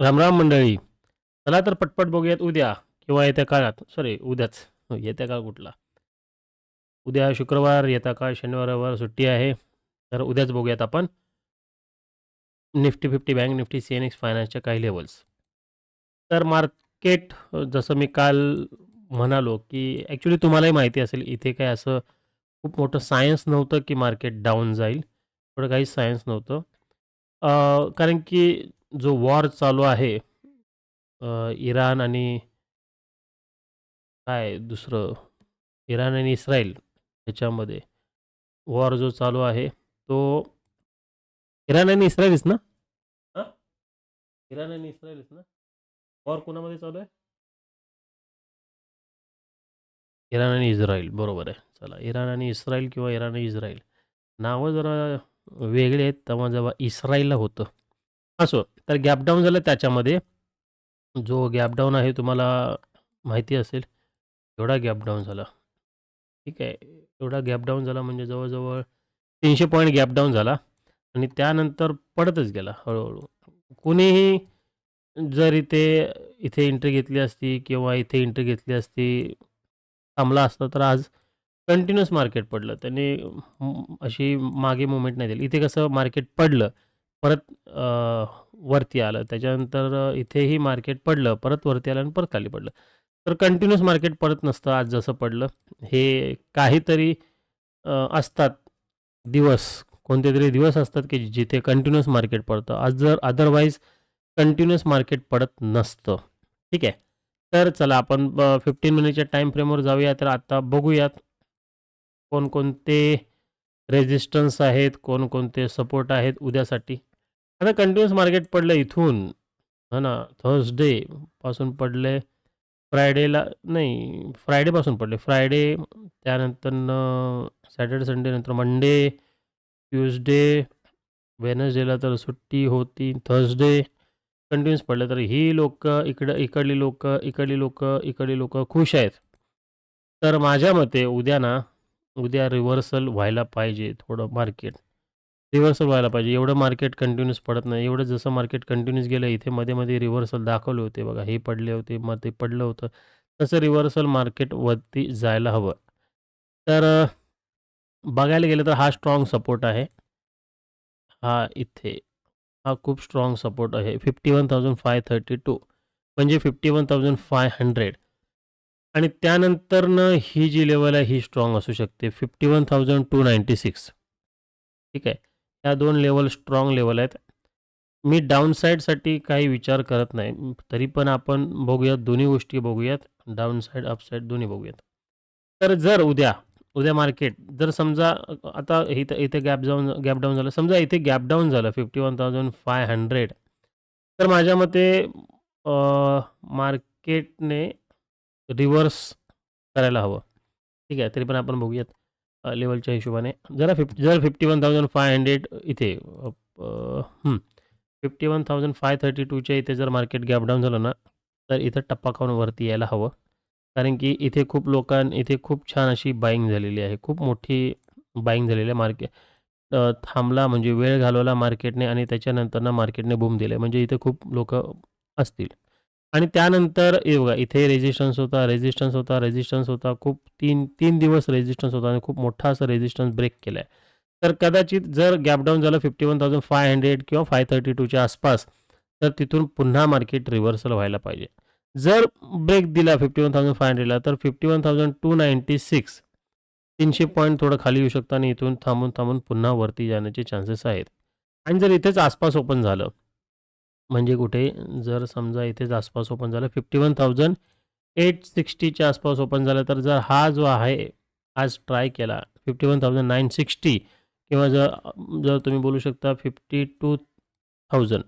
रामराम मंडळी चला तर पटपट बघूयात उद्या किंवा येत्या काळात. सॉरी उद्याच. हो, येत्या काळ कुठला? उद्या शुक्रवार येत्या काळ शनिवार सुट्टी आहे. तर उद्याच बघूयात आपण. Nifty fifty bank Nifty C N X फायनान्सच्या काही लेवल्स तर मार्केट जसं मी काल म्हणालो की ॲक्च्युली तुम्हालाही माहिती असेल इथे काय असं खूप मोठं सायन्स नव्हतं की मार्केट डाऊन जाईल. थोडं काहीच सायन्स नव्हतं. कारण की जो वॉर चालू आहे अ, इराण आणि काय दुसरं इराण आणि इस्रायल ह्याच्यामध्ये वॉर जो चालू आहे तो इराण आणि इस्रायलीच ना? हां? इराण आणि इस्रायलीच ना? वॉर कोणामध्ये चालू आहे? इराण आणि इस्रायल बरोबर आहे. चला इराण आणि इस्रायल किंवा इराण आणि इस्रायल. नावं जरा वेगळे आहेत तेव्हा जेव्हा इस्रायलला होतं असो तर गॅप डाऊन झालं त्याच्यामध्ये. जो गॅप डाऊन आहे तुम्हाला माहिती असेल एवढा गॅप डाऊन झाला. ठीक आहे एवढा गॅप डाऊन झाला म्हणजे जवळजवळ तीनशे पॉईंट गॅप डाऊन झाला आणि त्यानंतर पडतच गेला हळूहळू. कुणीही जर इथे इथे एंट्री घेतली असती किंवा इथे एंट्री घेतली असती थांबला असता तर आज कंटिन्युअस मार्केट पडलं. त्याने अशी मागे मुवमेंट नाही दिली. इथे कसं मार्केट पडलं परत वरती आलं. त्याच्यानंतर इथेही मार्केट पडलं. परत वरती आलं आणि परत खाली पडलं. तर कंटिन्युअस मार्केट पडत नसतं आज जसं पडलं. हे काहीतरी असतात दिवस. कोणते तरी दिवस असतात की जिथे कंटिन्युअस मार्केट पडतं. आज जर अदरवाईज कंटिन्युअस मार्केट पडत नसतं. ठीक आहे? तर चला आपण फिफ्टीन मिनिटच्या टाईम फ्रेमवर जाऊया. तर आता बघूयात कोणकोणते रेजिस्टन्स आहेत कोणकोणते सपोर्ट आहेत उद्यासाठी. आता कंटिन्युअस मार्केट पडलं इथून. हा ना थर्सडे पासून पडले फ्रायडेला नाही फ्रायडेपासून पडले. फ्रायडे त्यानंतर सॅटर्डे संडे नंतर मंडे ट्युजडे वेनसडेला तर सुट्टी होती. थर्सडे कंटिन्युअस पडलं. तर ही लोक इकडं इकडली लोक इकडली लोक इकडली लोक खुश आहेत. तर माझ्या मते उद्या ना उद्या रिव्हर्सल व्हायला पाहिजे थोडं मार्केट रिव्हर्सल व्हायला पाहिजे. एवढं मार्केट कंटिन्यूस पडत नाही. एवढं जसं मार्केट कंटिन्यूस गेलं इथे मध्ये मध्ये रिव्हर्सल दाखवले होते बघा. हे पडले होते मग ते पडलं होतं. तसं रिव्हर्सल मार्केट वरती जायला हवं. तर बघायला गेलं तर हा स्ट्रॉंग सपोर्ट आहे. हा इथे हा खूप स्ट्रॉंग सपोर्ट आहे. Fifty one thousand five thirty two म्हणजे fifty one thousand five hundred आणि त्यानंतरनं ही जी लेवल आहे ही स्ट्रॉंग असू शकते. Fifty one thousand two ninety six ठीक आहे? ह्या दोन लेवल स्ट्रॉंग लेवल आहेत. मी डाऊन साईडसाठी काही विचार करत नाही. तरी पण आपण बघूयात दोन्ही गोष्टी बघूयात. डाऊन साईड अप दोन्ही बघूयात. तर जर उद्या उद्या मार्केट जर समजा आता इथं इथे गॅप जाऊन गॅप डाऊन झालं. समजा इथे गॅप डाऊन झालं fifty one thousand five hundred तर माझ्या मते मार्केटने रिव्हर्स करायला हवं. ठीक आहे? तरी पण आपण बघूयात. लेवलच्या हिशोबाने. जरा फिफ्टी जर fifty one thousand five hundred इथे fifty one thousand five thirty टूच्या इथे जर मार्केट गॅप डाऊन झालं ना तर इथं टप्पा खाऊन वरती यायला हवं. कारण की इथे खूप लोकां इथे खूप छान अशी बाईंग झालेली आहे. खूप मोठी बाईंग झालेली आहे मार्केट थांबला म्हणजे वेळ घालवला मार्केटने आणि त्याच्यानंतर मार्केटने बूम दिले म्हणजे इथे खूप लोक असतील. आणि त्यानंतर हे बघा इथे रेजिस्टन्स होता रेजिस्टन्स होता रेजिस्टन्स होता खूप तीन तीन दिवस रेजिस्टन्स होता आणि खूप मोठा असं रेजिस्टन्स ब्रेक केला आहे तर कदाचित जर गॅप डाऊन झालं fifty one thousand five hundred किंवा फाय थर्टी टूच्या आसपास तर तिथून पुन्हा मार्केट रिव्हर्सल व्हायला पाहिजे. जर ब्रेक दिला फिफ्टी वन थाउजंड फाय हंड्रेडला तर fifty one thousand two ninety six तीनशे पॉईंट थोडं खाली येऊ शकतं आणि इथून थांबून थांबून पुन्हा वरती जाण्याचे चान्सेस आहेत. आणि जर इथेच आसपास ओपन झालं म्हणजे कुठे? जर समजा इथेच आसपास ओपन झालं फिफ्टी वन थाउजंड एट सिक्स्टीच्या आसपास ओपन झालं तर जर हा जो आहे आज ट्राय केला fifty one thousand nine sixty किंवा जर जर तुम्ही बोलू शकता fifty two thousand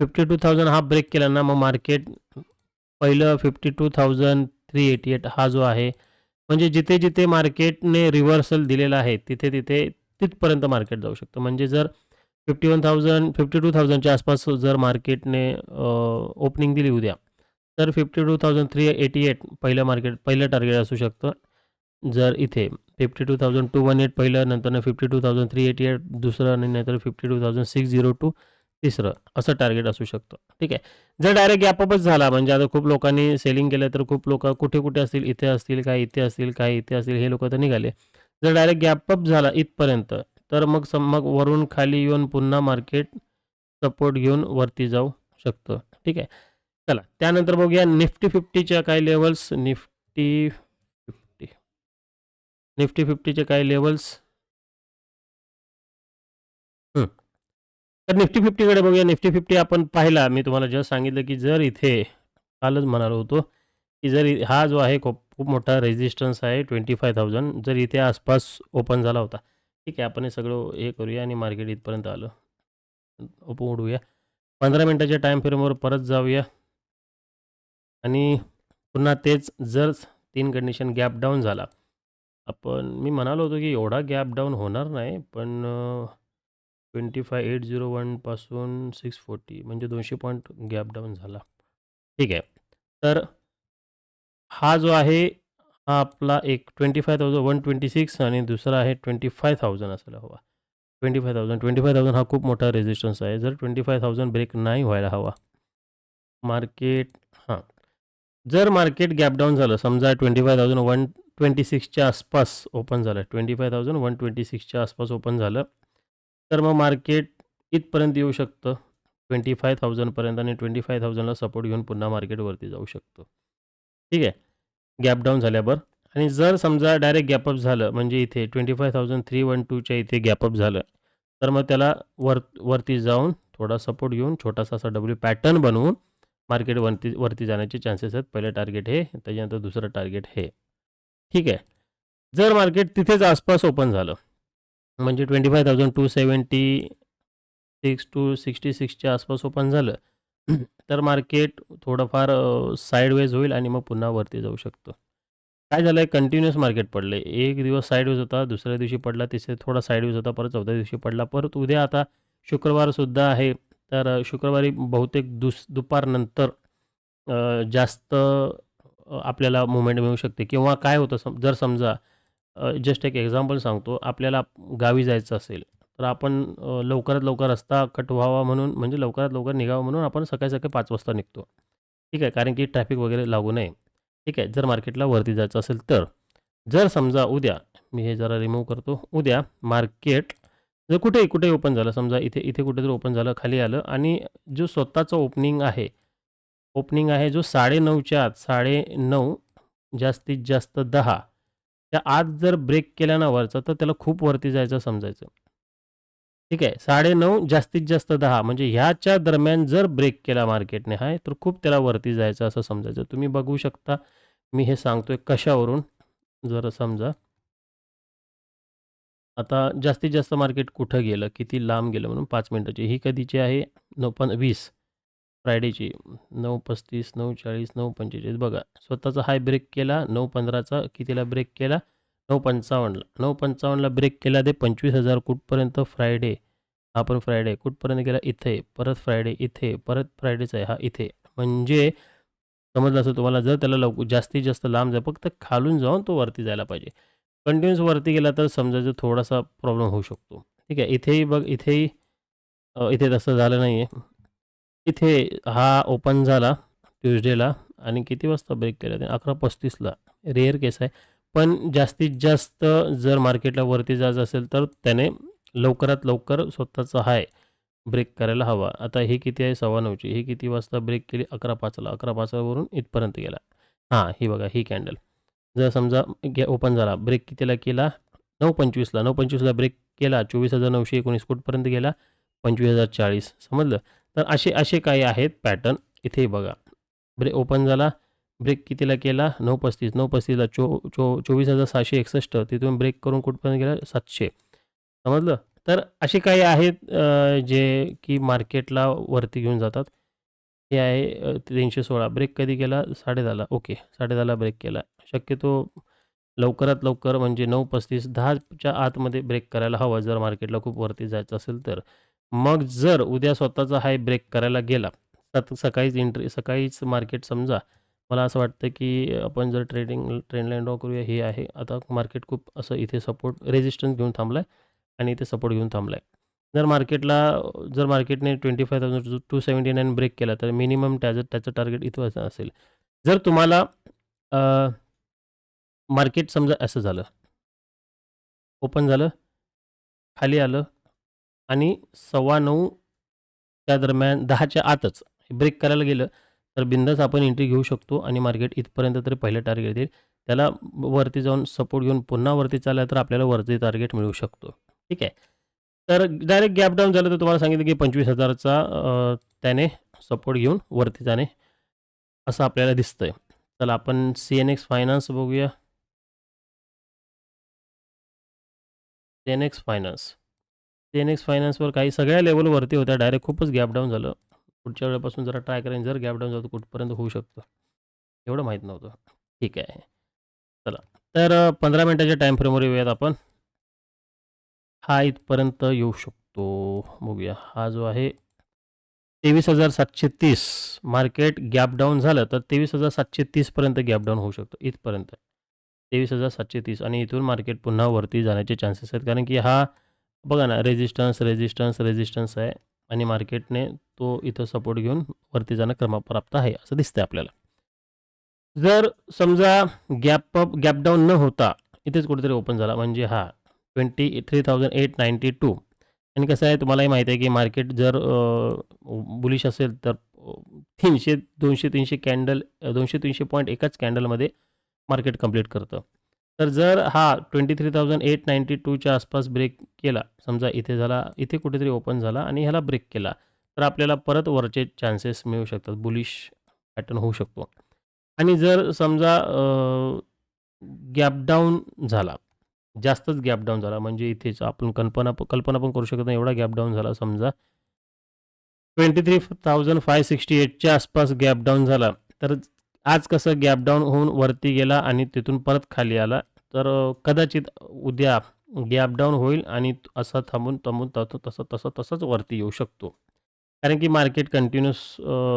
fifty two thousand हा ब्रेक केला ना मग मार्केट पहिलं fifty two thousand three eighty eight हा जो आहे म्हणजे जिथे जिथे मार्केटने रिव्हर्सल दिलेला आहे तिथे तिथे तिथपर्यंत मार्केट जाऊ शकतं. म्हणजे जर fifty one thousand fifty two थाउजंडच्या आसपास जर मार्केटने ओपनिंग दिली उद्या तर fifty two thousand three eighty eight पहिलं मार्केट पहिलं टार्गेट असू शकतं. जर इथे fifty two thousand two one eight पहिलं नंतर fifty two thousand three eighty eight दुसरं आणि नंतर fifty two thousand six zero two तिसरं असं टार्गेट असू शकतं. ठीक आहे? जर डायरेक्ट गॅपअपच झाला म्हणजे आता खूप लोकांनी सेलिंग केलं तर खूप लोक कुठे कुठे असतील? इथे असतील काय इथे असतील काय इथे असतील हे लोक तर निघाले. जर डायरेक्ट गॅपअप झाला इथपर्यंत तर मग सम मग वरून खाली येऊन पुन्हा मार्केट सपोर्ट घेऊन वरती जाऊ शकतो. ठीक आहे? चला त्यानंतर बघूया निफ्टी फिफ्टीच्या काही लेवल्स निफ्टी फिफ्टी. निफ्टी फिफ्टीचे काही लेवल्स तर निफ्टी फिफ्टीकडे बघूया. निफ्टी फिफ्टी आपण पाहिला. मी तुम्हाला जस्ट सांगितलं की जर इथे कालच म्हणालो होतो की जर हा जो आहे खूप खूप मोठा रेजिस्टन्स आहे ट्वेंटी फाय थाउजंड जर इथे आसपास ओपन झाला होता. ठीक आहे आपण हे सगळं हे करूया आणि मार्केट इथपर्यंत आलं. ओपन उडूया पंधरा मिनटाच्या टाईम फ्रेमवर परत जाऊया. आणि पुन्हा तेच जर तीन कंडिशन गॅप डाऊन झाला. आपण मी म्हणालो होतो की एवढा गॅप डाऊन होणार नाही पण ट्वेंटी फाय एट झिरो वनपासून सिक्स फोर्टी म्हणजे दोनशे पॉईंट गॅप डाऊन झाला. ठीक आहे. तर हा जो आहे हा आपला एक twenty five thousand one twenty six आणि दुसरा आहे ट्वेंटी फाय थाउजंड असायला हवा twenty five thousand twenty five thousand हा खूप मोठा रेजिस्टन्स आहे. जर ट्वेंटी फाय थाउजंड ब्रेक नाही व्हायला हवा. मार्केट हां. जर मार्केट गॅप डाऊन झालं समजा twenty five thousand one twenty सिक्सच्या आसपास ओपन झालं twenty five thousand one twenty सिक्सच्या आसपास ओपन झालं तर मग मार्केट इथपर्यंत येऊ शकतं. ट्वेंटी फाय थाउजंडपर्यंत आणि ट्वेंटी फाय थाउजंडला सपोर्ट घेऊन पुन्हा मार्केटवरती जाऊ शकतो. ठीक आहे? गॅप डाऊन झाल्यावर. आणि जर समजा डायरेक्ट गॅपअप झालं म्हणजे इथे twenty five thousand three one टूच्या इथे गॅपअप झालं तर मग त्याला वर वरती जाऊन थोडा सपोर्ट घेऊन छोटासा असा डब्ल्यू पॅटर्न बनवून मार्केट वरती वरती जाण्याचे चान्सेस आहेत. पहिलं टार्गेट हे त्याच्यानंतर दुसरं टार्गेट हे. ठीक आहे. जर मार्केट तिथेच आसपास ओपन झालं म्हणजे twenty five thousand two seventy six two sixty सिक्सच्या आसपास ओपन झालं तर मार्केट थोडंफार साईडवेज होईल आणि मग पुन्हा वरती जाऊ शकतो. काय झालं आहे कंटिन्युअस मार्केट पडले एक दिवस साईडवेज होता दुसऱ्या दिवशी पडला तिसऱ्या थोडा साईडवेज होता परत चौथ्या दिवशी पडला परत उद्या आता शुक्रवारसुद्धा आहे. तर शुक्रवारी बहुतेक दुस दुपारनंतर जास्त आपल्याला मुवमेंट मिळू शकते. किंवा काय होतं सम जर समजा जस्ट एक एक्झाम्पल सांगतो. आपल्याला गावी जायचं असेल तर आपण लवकरात लवकर रस्ता कट व्हावा म्हणून म्हणजे लवकरात लवकर निघावं म्हणून आपण सकाळी सकाळी पाच वाजता निघतो. ठीक आहे? कारण की ट्रॅफिक वगैरे लागू नये. ठीक आहे? जर मार्केटला वरती जायचं असेल तर. जर समजा उद्या मी हे जरा रिमूव्ह करतो. उद्या मार्केट जर कुठेही कुठेही ओपन झालं समजा इथे इथे कुठेतरी ओपन झालं खाली आलं आणि जो स्वतःचं ओपनिंग आहे ओपनिंग आहे जो साडेनऊच्या आत साडेनऊ जास्तीत जास्त दहा त्या आत जर ब्रेक केला ना वरचा तर त्याला खूप वरती जायचं समजायचं. ठीक आहे. साडेनऊ जास्तीत जास्त दहा. म्हणजे ह्याच्या दरम्यान जर ब्रेक केला मार्केटने हाय तर खूप त्याला वरती जायचं असं समजायचं. तुम्ही बघू शकता. मी हे सांगतोय कशावरून? जर समजा. आता जास्तीत जास्त मार्केट कुठं गेलं? किती लांब गेलं म्हणून पाच मिनटाची. ही कधीची आहे? नऊ पण वीस. फ्रायडेची नऊ पस्तीस नऊ चाळीस नऊ पंचेचाळीस. बघा. स्वतःचा हाय ब्रेक केला नऊ पंधराचा कितीला ब्रेक केला? नऊ पंचावन्नला नऊ पंचावन्नला ब्रेक केला ते पंचवीस हजार कुठपर्यंत फ्रायडे हा पण फ्रायडे कुठपर्यंत गेला इथे परत फ्रायडे इथे परत फ्रायडेच आहे हा इथे. म्हणजे समजलं असं तुम्हाला जर त्याला लवकर जास्तीत जास्त लांब जाय फक्त खालून जाऊन तो वरती जायला पाहिजे. कंटिन्यूस वरती गेला तर समजायचं थोडासा प्रॉब्लेम होऊ शकतो. ठीक आहे इथेही बघ इथेही इथे तसं झालं नाही आहे इथे हा ओपन झाला ट्युजडेला आणि किती वाजता ब्रेक केला? त्याने अकरा पस्तीसला. रेअर केस आहे. पण जास्तीत जास्त जर मार्केटला वरती जायचं असेल तर त्याने लवकरात लवकर स्वतःचा हाय ब्रेक करायला हवा. आता हे किती आहे? सव्वा नऊची. ही किती वाजता ब्रेक केली? अकरा पाचला. अकरा पाचवरून इथपर्यंत गेला. हां ही बघा ही कॅन्डल. जर समजा गे ओपन झाला. ब्रेक कितीला केला? नऊ पंचवीसला. नऊ पंचवीसला ब्रेक केला. चोवीस हजार नऊशे एकोणीस कुठपर्यंत गेला. पंचवीस हजार चाळीस. समजलं? तर असे असे काही आहेत पॅटर्न. इथे बघा. ब्रेक ओपन झाला. ब्रेक कितीला केला? नऊ पस्तीस नऊ पस्तीसला चो चो चोवीस हजार सहाशे एकसष्ट. तिथून ब्रेक करून कुठपर्यंत गेला? सातशे. समजलं? तर असे काही आहेत जे की मार्केटला वरती घेऊन जातात. हे आहे तीनशे सोळा. ब्रेक कधी केला? साडेदहाला. ओके साडेदहाला ब्रेक केला. शक्यतो लवकरात लवकर म्हणजे नऊ पस्तीस दहाच्या आतमध्ये ब्रेक करायला हवा जर मार्केटला खूप वरती जायचं असेल तर. मग जर उद्या स्वतःचा हाय ब्रेक करायला गेला तर सकाळीच इंट्री सकाळीच मार्केट समजा मला असं वाटतं की आपण जर ट्रेडिंग ट्रेंड लाईन ड्रॉ करूया हे आहे आता मार्केट खूप असं इथे सपोर्ट रेजिस्टन्स घेऊन थांबला आहे आणि इथे सपोर्ट घेऊन थांबला आहे जर मार्केटला जर मार्केटने 25,000 टू 279 ब्रेक केला तर मिनिमम त्याचं त्याचं टार्गेट इथं असं असेल. जर तुम्हाला मार्केट समजा असं झालं. ओपन झालं. खाली आलं आणि 9:15 त्या दरम्यान 10च्या आतच ब्रेक करायला गेलं, तर बिंदास आपण एंट्री घेऊ शकतो आणि मार्केट इथपर्यंत तरी पहिलं टार्गेट देईल. त्याला वरती जाऊन सपोर्ट घेऊन पुन्हा वरती चालला तर आपल्याला वरती टार्गेट मिळू शकतो. ठीक आहे. तर डायरेक्ट गॅप डाऊन झालं तर तुम्हाला सांगितलं की पंचवीस हजारचा त्याने सपोर्ट घेऊन वरती जाणे असं आपल्याला दिसतंय. चला आपण सी एन एक्स फायनान्स बघूया. C N X finance. CNX फायनान्सवर काही सगळ्या लेवलवरती होत्या. डायरेक्ट खूपच गॅप डाऊन झालं. पुढच्या वेळेपासून जरा ट्राय करेन. जर गॅप डाऊन जातो तर कुठपर्यंत होऊ शकतो एवढं माहीत नव्हतं. ठीक आहे. चला. तर पंधरा मिनटाच्या टाईम फ्रेमवर येऊयात आपण. हा इथपर्यंत येऊ शकतो. बघूया. हा जो आहे 23,730 मार्केट गॅप डाउन झालं तर 23,730 पर्यंत गॅप डाउन होऊ शकतो इथपर्यंत. 23,730 आणि इथून मार्केट पुन्हा वरती जाण्याचे चान्सेस आहेत. कारण की हा बघा ना रेझिस्टन्स, रेझिस्टन्स, रेझिस्टन्स आहे आणि मार्केटने तो इथं सपोर्ट घेऊन वरती जाणं क्रमप्राप्त आहे असं दिसतंय आपल्याला. जर समजा गॅप अप गॅप डाऊन न होता इथेच कुठेतरी ओपन झाला म्हणजे हा 23,892 आणि कसं आहे तुम्हालाही माहिती आहे की मार्केट जर बुलिश असेल तर तीनशे दोनशे तीनशे कॅन्डल दोनशे तीनशे पॉईंट एकाच कॅन्डलमध्ये मार्केट कंप्लीट करतं. तर जर हा 23,892च्या आसपास ब्रेक केला, समजा इथे झाला, इथे कुठेतरी ओपन झाला आणि ह्याला ब्रेक केला, तर आपल्याला परत वरचे चान्सेस मिळू शकतात. बुलिश पॅटर्न होऊ शकतो. आणि जर समजा गॅपडाऊन झाला, जास्तच गॅपडाऊन झाला म्हणजे इथेच आपण कल्पना कल्पना पण करू शकत नाही एवढा गॅपडाऊन झाला समजा 23,568च्या आसपास गॅपडाऊन झाला, तर आज कसं गॅपडाऊन होऊन वरती गेला आणि तिथून परत खाली आला, तर कदाचित उद्या गॅपडाऊन होईल आणि असा थांबून, थांबून तसं, तसं, तसं, तसंच वरती येऊ शकतो. कारण की मार्केट कंटिन्यूअस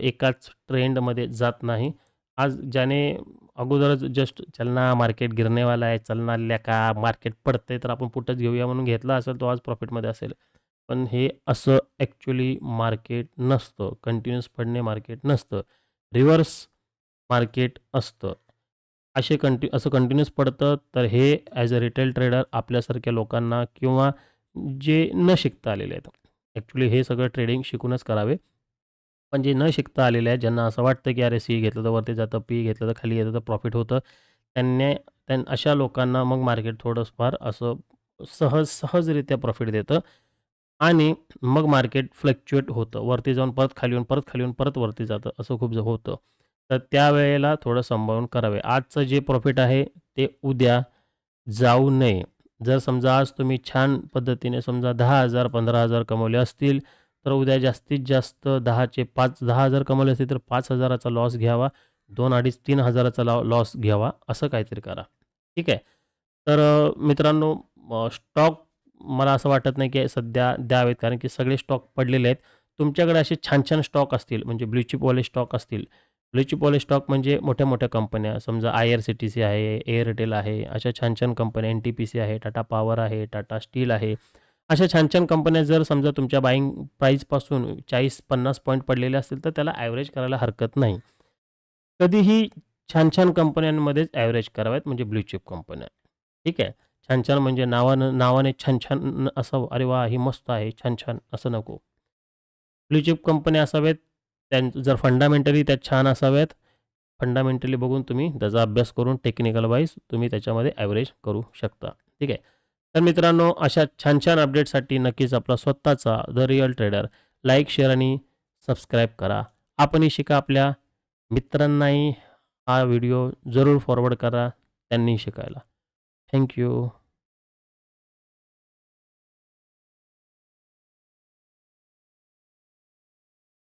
एकाच ट्रेंडमध्ये जात नाही. आज ज्याने अगोदरच जस्ट चलना मार्केट गिरणेवाला आहे है, चलना लेका मार्केट पडतंय तर आपण पुटच घेऊया म्हणून घेतला असेल तो आज प्रॉफिटमध्ये असेल. पण हे असं ॲक्च्युली मार्केट नसतं. कंटिन्यूअस पडणे मार्केट नसतं. रिव्हर्स मार्केट असतं. असे कंटि असं कंटिन्यूअस पडतं तर हे ॲज अ रिटेल ट्रेडर आपल्यासारख्या लोकांना किंवा जे न शिकता आलेले आहेत. ॲक्च्युली हे सगळं ट्रेडिंग शिकूनच करावे. पण जे न शिकता आलेले आहेत, ज्यांना असं वाटतं की अरे सी घेतलं तर वरती जातं, पी घेतलं तर खाली येतं तर प्रॉफिट होतं. त्यांनी त्यां अशा लोकांना मग मार्केट थोडंफार असं सहज सहजरित्या प्रॉफिट देतं आणि मग मार्केट फ्लक्च्युएट होतं. वरती जाऊन परत खाली येऊन, परत खाली येऊन, परत वरती जातं असं खूप होतं. तर त्यावेळेला थोडं सांभाळून करावे. आजचं जे प्रॉफिट आहे ते उद्या जाऊ नये. जर समजा आज तुम्ही छान पद्धतीने समजा दहा हजार पंधरा हजार कमवले असतील, तर उद्या जास्तीत जास्त दहाचे पाच दहा हजार कमवले असतील तर 5,000चा लॉस घ्यावा. दोन अडीच 3,000चा लॉ लॉस घ्यावा. असं काहीतरी करा. ठीक आहे. तर मित्रांनो स्टॉक मला असं वाटत नाही की सध्या द्यावेत कारण की सगळे स्टॉक पडलेले आहेत. तुमच्याकडे असे छान-छान स्टॉक असतील म्हणजे ब्लूचिपवाले स्टॉक असतील. ब्लू स्टॉक म्हणजे मोठ्या-मोठ्या कंपन्या समजा आय-आर-सी-टी-सी आहे, एअरटेल आहे, अशा छान-छान कंपन्या एन-टी-पी-सी आहे, टाटा पॉवर आहे, टाटा स्टील आहे. अशा छान-छान कंपन्या जर समजा तुमच्या बाईंग प्राईजपासून चाळीस पन्नास पॉईंट पडलेले असतील तर त्याला ॲव्हरेज करायला हरकत नाही. कधीही छान-छान कंपन्यांमध्येच ॲव्हरेज कराव्यात म्हणजे ब्लू चिप कंपन्या. ठीक आहे. छान-छान म्हणजे नावानं नावाने छान-छान असावं, अरे वा ही मस्त आहे, छान-छान असं नको. ब्लू चिप कंपन्या असाव्यात. त्यां जर फंडामेंटली त्या छान असाव्यात. फंडामेंटली बघून तुम्ही त्याचा अभ्यास करून टेक्निकल वाईज तुम्ही त्याच्यामध्ये ॲव्हरेज करू शकता. ठीक आहे. तर मित्रांनो अशा छान-छान अपडेटसाठी नक्कीच आपला स्वतःचा The Real Trader like, share आणि सबस्क्राईब करा. आपणही शिका. आपल्या मित्रांनाही हा व्हिडिओ जरूर फॉरवर्ड करा. त्यांनी शिकायला. थँक्यू